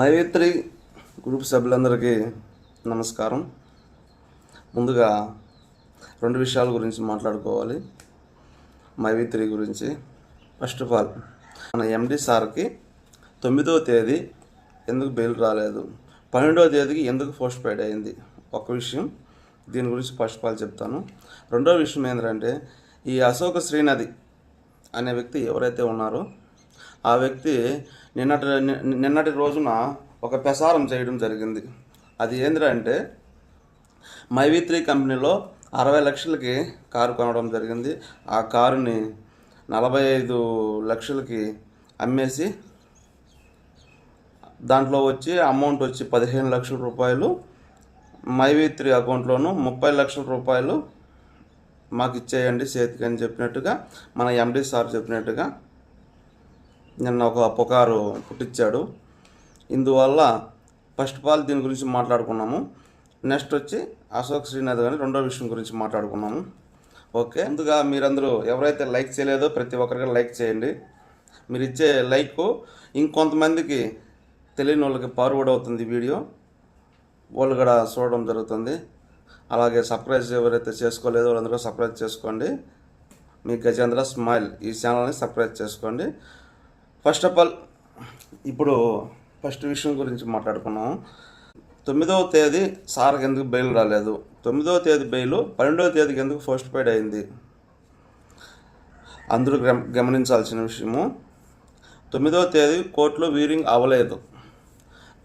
మైత్రి group సభ్యులందరికీ నమస్కారం. ముందుగా రెండు విషయాల గురించి మాట్లాడుకోవాలి. మైత్రి గురించి. ఫస్ట్ ఆఫ్ ఆల్ మన ఎండి సార్కి తొమ్మిదవ తేదీ ఎందుకు బెయిల్ రాలేదు? పన్నెండవ తేదీకి ఎందుకు పోస్ట్ పెయిడ్ అయింది? ఒక విషయం దీని గురించి ఫస్ట్ ఆఫ్ ఆల్ చెప్తాను. రెండో విషయం ఏంటంటే ఈ అశోక శ్రీనది అనే వ్యక్తి ఎవరైతే ఉన్నారో ఆ వ్యక్తి నిన్నటి నిన్నటి రోజున ఒక ప్రసారం చేయడం జరిగింది. అది ఏంటంటే మైవిత్రి కంపెనీలో అరవై లక్షలకి కారు కొనడం జరిగింది. ఆ కారుని నలభై ఐదు లక్షలకి అమ్మేసి దాంట్లో వచ్చి అమౌంట్ వచ్చి పదిహేను లక్షల రూపాయలు మైవిత్రి అకౌంట్లోను ముప్పై లక్షల రూపాయలు మాకు ఇచ్చేయండి చేతికి అని చెప్పినట్టుగా మన ఎండీ సార్ చెప్పినట్టుగా నిన్న ఒక పుకారు పుట్టించాడు. ఇందువల్ల ఫస్ట్ ఆఫ్ ఆల్ దీని గురించి మాట్లాడుకున్నాము. నెక్స్ట్ వచ్చి అశోక్ శ్రీనాథ్ గారి రెండో విషయం గురించి మాట్లాడుకున్నాము. ఓకే? ముందుగా మీరందరూ ఎవరైతే లైక్ చేయలేదో ప్రతి ఒక్కరికి లైక్ చేయండి. మీరు ఇచ్చే లైక్ ఇంకొంతమందికి తెలియని వాళ్ళకి ఫార్వర్డ్ అవుతుంది వీడియో. వాళ్ళు కూడా చూడడం జరుగుతుంది. అలాగే సబ్స్క్రైబ్ ఎవరైతే చేసుకోలేదో వాళ్ళందరూ సబ్స్క్రైబ్ చేసుకోండి. మీ గజేంద్ర స్మైల్ ఈ ఛానల్ని సబ్స్క్రైబ్ చేసుకోండి. ఫస్ట్ ఆఫ్ ఆల్ ఇప్పుడు ఫస్ట్ విషయం గురించి మాట్లాడుకున్నాం. తొమ్మిదవ తేదీ సార్కి ఎందుకు బెయిల్ రాలేదు? తొమ్మిదవ తేదీ బెయిల్ పన్నెండవ తేదీకి ఎందుకు పోస్ట్ పెయిడ్ అయింది? అందరూ గమ- గమనించాల్సిన విషయము. తొమ్మిదవ తేదీ కోర్టులో వీరింగ్ అవ్వలేదు.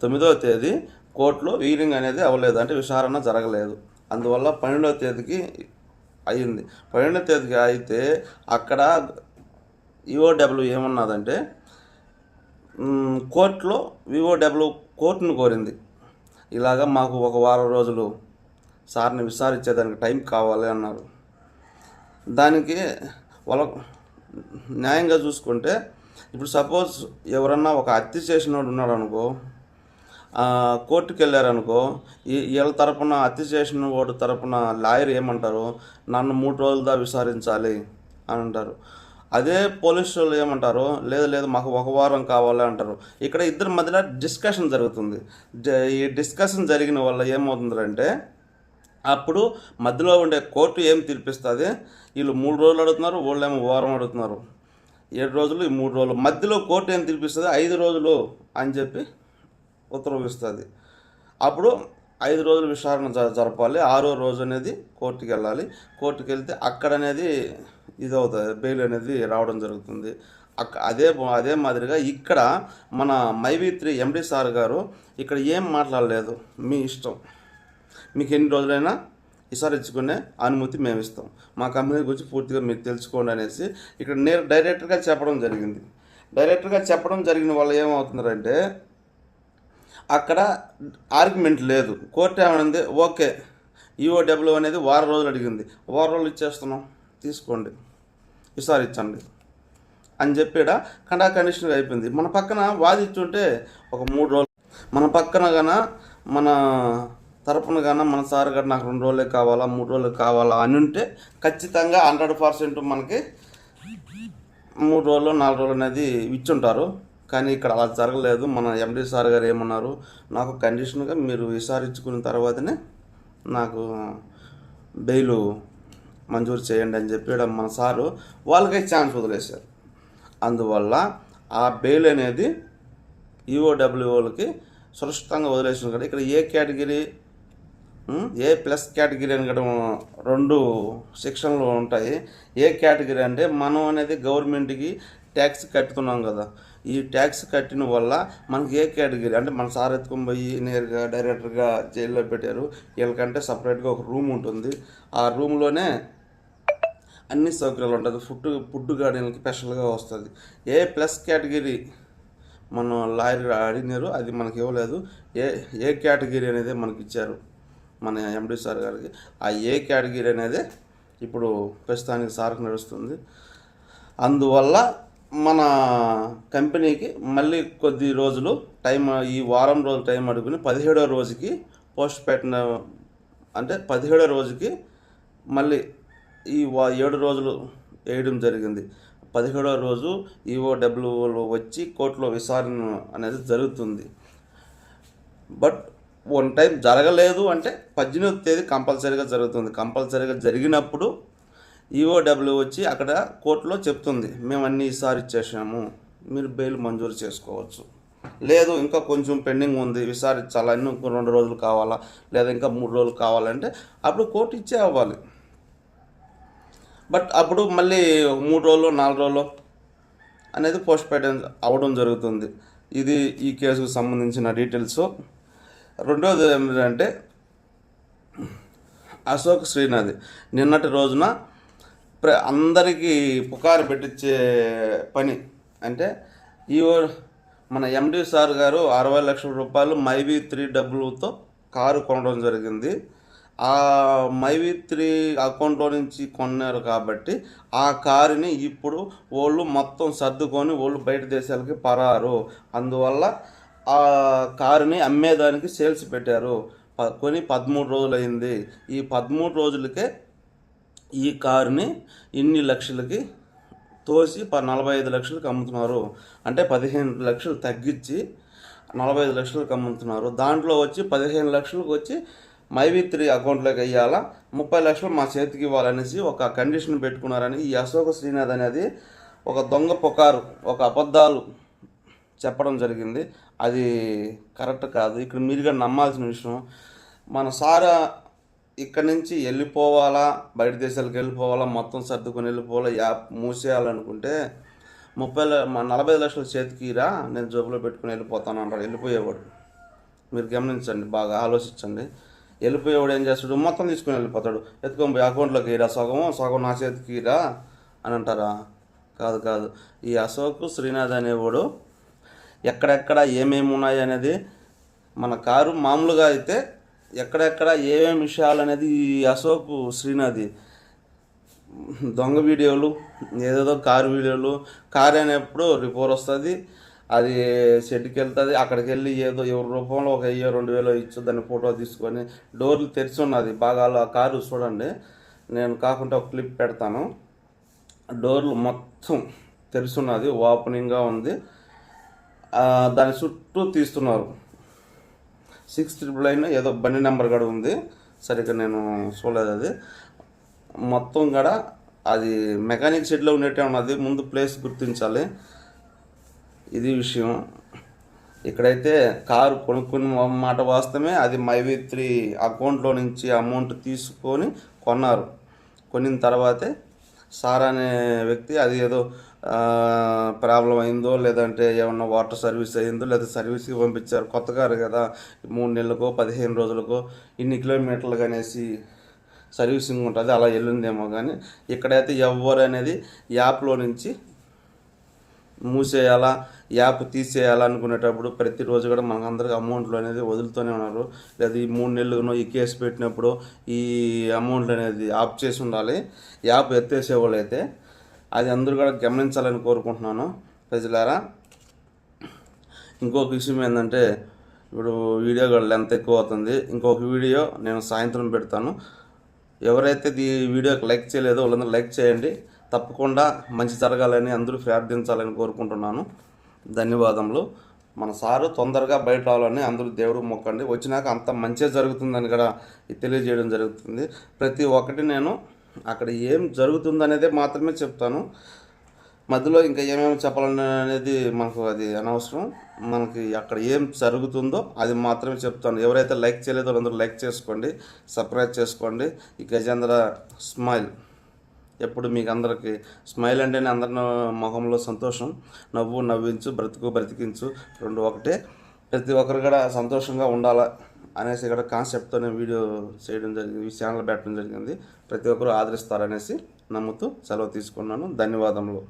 తొమ్మిదవ తేదీ కోర్టులో వీరింగ్ అనేది అవ్వలేదు అంటే విచారణ జరగలేదు. అందువల్ల పన్నెండవ తేదీకి అయ్యింది. పన్నెండవ తేదీకి అయితే అక్కడ ఈఓడబ్ల్యూ ఏమన్నదంటే కోర్టులో వివోడబ్ల్యూ కోర్టును కోరింది. ఇలాగా మాకు ఒక వారం రోజులు సార్ని విచారించేదానికి టైం కావాలి అన్నారు. దానికి వాళ్ళ న్యాయంగా చూసుకుంటే ఇప్పుడు సపోజ్ ఎవరన్నా ఒక హత్య చేసినోడు ఉన్నాడు అనుకో కోర్టుకు వెళ్ళారనుకో వీళ్ళ తరపున హత్య చేసిన వాడు తరపున లాయర్ ఏమంటారు? నన్ను మూడు రోజులుదా విచారించాలి అని అంటారు. అదే పోలీస్ వాళ్ళు ఏమంటారు? లేదు లేదు మాకు ఒక వారం కావాలి అంటారు. ఇక్కడ ఇద్దరి మధ్యలో డిస్కషన్ జరుగుతుంది. ఈ డిస్కషన్ జరిగిన వల్ల ఏమవుతుందంటే అప్పుడు మధ్యలో ఉండే కోర్టు ఏం తీర్పిస్తుంది? వీళ్ళు మూడు రోజులు అడుగుతున్నారు వాళ్ళేమో వారం అడుగుతున్నారు. ఏడు రోజులు ఈ మూడు రోజులు. మధ్యలో కోర్టు ఏం తీర్పిస్తుంది? ఐదు రోజులు అని చెప్పి ఉత్తర్విస్తుంది అప్పుడు ఐదు రోజులు విచారణ జ- జరపాలి. ఆరో రోజు అనేది కోర్టుకి వెళ్ళాలి. కోర్టుకి వెళ్తే అక్కడ అనేది ఇది అవుతుంది బెయిల్ అనేది రావడం జరుగుతుంది. అక్క అదే అదే మాదిరిగా ఇక్కడ మన మైవిత్రి ఎండి సార్ గారు ఇక్కడ ఏం మాట్లాడలేదు మీ ఇష్టం. మీకు ఎన్ని రోజులైనా విసారించుకునే అనుమతి మేము ఇస్తాం మా కంపెనీ గురించి పూర్తిగా మీరు తెలుసుకోండి అనేసి ఇక్కడ నేను డైరెక్టర్గా చెప్పడం జరిగింది. డైరెక్టర్గా చెప్పడం జరిగిన వల్ల ఏమవుతున్నారంటే అక్కడ ఆర్గ్యుమెంట్ లేదు. కోర్టు ఏమనింది ఓకే ఈఓడబ్ల్యూ అనేది వారం రోజులు అడిగింది. వారం రోజులు ఇచ్చేస్తున్నాం తీసుకోండి. విసారించండి. అని చెప్పాడ? కండా కండిషన్గా అయిపోయింది. మన పక్కన వాదించుంటే ఒక మూడు రోజులు. మన పక్కన గాన మన తరపున గాన మన సార్ గారు నాకు రెండు రోజులే కావాలా మూడు రోజులు కావాలా అని ఉంటే ఖచ్చితంగా హండ్రెడ్ పర్సెంట్ మనకి మూడు రోజులు నాలుగు రోజులు అనేది ఇచ్చుంటారు. కానీ ఇక్కడ అలా జరగలేదు. మన ఎండి సార్ గారు ఏమన్నారు? నాకు కండిషన్గా మీరు విచారించుకున్న తర్వాతనే నాకు బెయిలు మంజూరు చేయండి అని చెప్పి మన సారు వాళ్ళకే ఛాన్స్ వదిలేశారు. అందువల్ల ఆ బెయిల్ అనేది ఈఓడబ్ల్యూఓలకి సురక్షితంగా వదిలేసిన కదా ఇక్కడ A category A plus category అని కూడా రెండు సెక్షన్లు ఉంటాయి. ఏ కేటగిరీ అంటే మనం అనేది గవర్నమెంట్కి ట్యాక్స్ కట్టుతున్నాం కదా. ఈ ట్యాక్స్ కట్టిన వల్ల మనకి ఏ కేటగిరీ అంటే మన సార్ ఎత్తుకుని పోయి నేరుగా డైరెక్టర్గా జైల్లో పెట్టారు. వీళ్ళకంటే సపరేట్గా ఒక రూమ్ ఉంటుంది. ఆ రూమ్లోనే అన్ని సౌకర్యాలు ఉంటుంది. ఫుడ్ ఫుడ్ గార్డెన్కి స్పెషల్గా వస్తుంది. ఏ ప్లస్ కేటగిరీ మన లాయర్ అడిగినారు అది మనకి ఇవ్వలేదు. ఏ ఏ కేటగిరీ అనేది మనకి ఇచ్చారు మన ఎండి సార్ గారికి. ఆ ఏ కేటగిరీ అనేది ఇప్పుడు ప్రస్తుతానికి సార్కి నడుస్తుంది. అందువల్ల మన కంపెనీకి మళ్ళీ కొద్ది రోజులు టైం ఈ వారం రోజులు టైం అడుగుని పదిహేడో రోజుకి పోస్ట్ పెట్టిన అంటే పదిహేడో రోజుకి మళ్ళీ ఈ వా ఏడు రోజులు వేయడం జరిగింది. పదిహేడవ రోజు ఈఓడబ్ల్యూలో వచ్చి కోర్టులో విచారణ అనేది జరుగుతుంది. బట్ వన్ టైం జరగలేదు అంటే పద్దెనిమిది తేదీ కంపల్సరీగా జరుగుతుంది. కంపల్సరీగా జరిగినప్పుడు ఈఓడబ్ల్యూ వచ్చి అక్కడ కోర్టులో చెప్తుంది. మేము అన్ని ఈసారి ఇచ్చేసాము. మీరు బెయిల్ మంజూరు చేసుకోవచ్చు. లేదు ఇంకా కొంచెం పెండింగ్ ఉంది. విచారించాలా ఇನ್ನು ఇంకో రెండు రోజులు కావాలా? లేదా ఇంకా మూడు రోజులు కావాలంటే అప్పుడు కోర్టు ఇచ్చే అవ్వాలి బట్ అప్పుడు మళ్ళీ మూడు రోజులు నాలుగు రోజులు అనేది పోస్ట్ పెట్టడం అవ్వడం జరుగుతుంది. ఇది ఈ కేసుకు సంబంధించిన డీటెయిల్స్. రెండోది ఏమిటంటే అశోక్ శ్రీనాథ్ నిన్నటి రోజున ప్ర అందరికీ పుకారు పెట్టించే పని అంటే ఈ ఓ- మన ఎండి సార్ గారు అరవై లక్షల రూపాయలు మైబీ త్రీ డబ్బులతో కారు కొనడం జరిగింది. ఆ మైవి త్రీ అకౌంట్లో నుంచి కొన్నారు కాబట్టి ఆ కారుని ఇప్పుడు వాళ్ళు మొత్తం సర్దుకొని వాళ్ళు బయట దేశాలకి పరారు. అందువల్ల ఆ కారుని అమ్మేదానికి సేల్స్ పెట్టారు. ప- కొని పదమూడు రోజులు అయింది ఈ పదమూడు రోజులకే ఈ కారుని ఇన్ని లక్షలకి తోసి ప నలభై ఐదు లక్షలకు అమ్ముతున్నారు. అంటే పదిహేను లక్షలు తగ్గించి నలభై ఐదు లక్షలకు అమ్ముతున్నారు. దాంట్లో వచ్చి పదిహేను లక్షలకు వచ్చి మైవి త్రీ అకౌంట్లోకి వెయ్యాలా? ముప్పై లక్షలు మా చేతికి ఇవ్వాలనేసి ఒక కండిషన్ పెట్టుకున్నారని ఈ అశోక శ్రీనాథ్ అనేది ఒక దొంగ పుకారు ఒక అబద్ధాలు చెప్పడం జరిగింది. అది కరెక్ట్ కాదు. ఇక్కడ మీరుగా నమ్మాల్సిన విషయం. మన సారా ఇక్కడ నుంచి వెళ్ళిపోవాలా? బయట దేశాలకు వెళ్ళిపోవాలా? మొత్తం సర్దుకొని వెళ్ళిపోవాలా? యాప్ మూసేయాలనుకుంటే ముప్పై మా నలభై లక్షల చేతికిరా నేను జోబులో పెట్టుకుని వెళ్ళిపోతాను అంటారు. వెళ్ళిపోయేవాడు. మీరు గమనించండి బాగా ఆలోచించండి. వెళ్ళిపోయేవాడు ఏం చేస్తాడు? మొత్తం తీసుకుని వెళ్ళిపోతాడు. ఎత్తుకొని పోయి అకౌంట్లోకి రా సగము సగం నా చేతికి రా అని అంటారా? కాదు కాదు. ఈ అశోక్ శ్రీనాథ్ అనేవాడు ఎక్కడెక్కడ ఏమేమి ఉన్నాయి అనేది మన కారు మామూలుగా అయితే ఎక్కడెక్కడ ఏమేమి విషయాలు అనేది ఈ అశోక్ శ్రీనాథ్ దొంగ వీడియోలు ఏదేదో కారు వీడియోలు కారు అనేప్పుడు రిపోర్ట్ వస్తుంది. అది షెడ్కి వెళ్తుంది అక్కడికి వెళ్ళి ఏదో ఎవరి రూపంలో ఒక వెయ్యో రెండు వేలు ఇచ్చు దాన్ని ఫోటో తీసుకొని డోర్లు తెరిచి ఉన్నది బాగా ఆ కారు చూడండి. నేను కాకుండా ఒక క్లిప్ పెడతాను. డోర్లు మొత్తం తెరిచున్నది ఓపెనింగ్గా ఉంది. దాని చుట్టూ తీస్తున్నారు. సిక్స్ ట్రిపుల్ నైన్ ఏదో బండి నెంబర్ కూడా ఉంది. సరిగ్గా నేను చూడలేదు అది. మొత్తం కూడా అది మెకానిక్ షెడ్లో ఉండేటే ఉన్నది ముందు ప్లేస్ గుర్తించాలి. ఇది విషయం. ఇక్కడైతే కారు కొనుక్కున్న మాట వాస్తవమే. అది మైవి త్రీ అకౌంట్లో నుంచి అమౌంట్ తీసుకొని కొన్నారు. కొనిన తర్వాతే సార్ అనే వ్యక్తి అది ఏదో ప్రాబ్లం అయిందో లేదంటే ఏమన్నా వాటర్ సర్వీస్ అయిందో లేదా సర్వీస్కి పంపించారు. కొత్త కారు కదా. మూడు నెలలకో పదిహేను రోజులకో ఇన్ని కిలోమీటర్లు అనేసి సర్వీసింగ్ ఉంటుంది. అలా వెళ్ళిందేమో కానీ ఇక్కడైతే ఎవరు అనేది యాప్లో నుంచి మూసేయాలా? యాప్ తీసేయాలనుకునేటప్పుడు ప్రతిరోజు కూడా మనకందరికి అమౌంట్లు అనేది వదులుతూనే ఉన్నారు. లేదా ఈ మూడు నెలలునో ఈ కేసు పెట్టినప్పుడు ఈ అమౌంట్లు అనేది ఆఫ్ చేసి ఉండాలి. యాప్ ఎత్తేసేవాళ్ళు అయితే అది అందరూ కూడా గమనించాలని కోరుకుంటున్నాను. ప్రజలారా ఇంకొక విషయం ఏంటంటే ఇప్పుడు వీడియో కూడా లెంత్ ఎక్కువ అవుతుంది. ఇంకొక వీడియో నేను సాయంత్రం పెడతాను. ఎవరైతే ఈ వీడియోకి లైక్ చేయలేదో వాళ్ళందరూ లైక్ చేయండి. తప్పకుండా మంచి జరగాలని అందరూ ప్రార్థించాలని కోరుకుంటున్నాను. ధన్యవాదములు. మన సారు తొందరగా బయట రావాలని అందరూ దేవుడు మొక్కండి. వచ్చినాక అంత మంచిగా జరుగుతుందని కూడా తెలియజేయడం జరుగుతుంది. ప్రతి ఒక్కటి నేను అక్కడ ఏం జరుగుతుందనేదే మాత్రమే చెప్తాను. మధ్యలో ఇంకా ఏమేమి చెప్పాలని అనేది మనకు అది అనవసరం. మనకి అక్కడ ఏం జరుగుతుందో అది మాత్రమే చెప్తాను. ఎవరైతే లైక్ చేయలేదో అందరూ లైక్ చేసుకోండి సబ్స్క్రైబ్ చేసుకోండి. ఈ గజేంద్ర స్మైల్. ఎప్పుడు మీకు అందరికీ స్మైల్ అంటేనే అందరి ముఖంలో సంతోషం. నవ్వు నవ్వించు బ్రతుకు బ్రతికించు. రెండు ఒకటే. ప్రతి ఒక్కరు కూడా సంతోషంగా ఉండాలా అనేసి ఇక్కడ కాన్సెప్ట్తో నేను వీడియో చేయడం జరిగింది ఈ ఛానల్ పెట్టడం జరిగింది. ప్రతి ఒక్కరు ఆదరిస్తారనేసి నమ్ముతూ సెలవు తీసుకున్నాను. ధన్యవాదములు.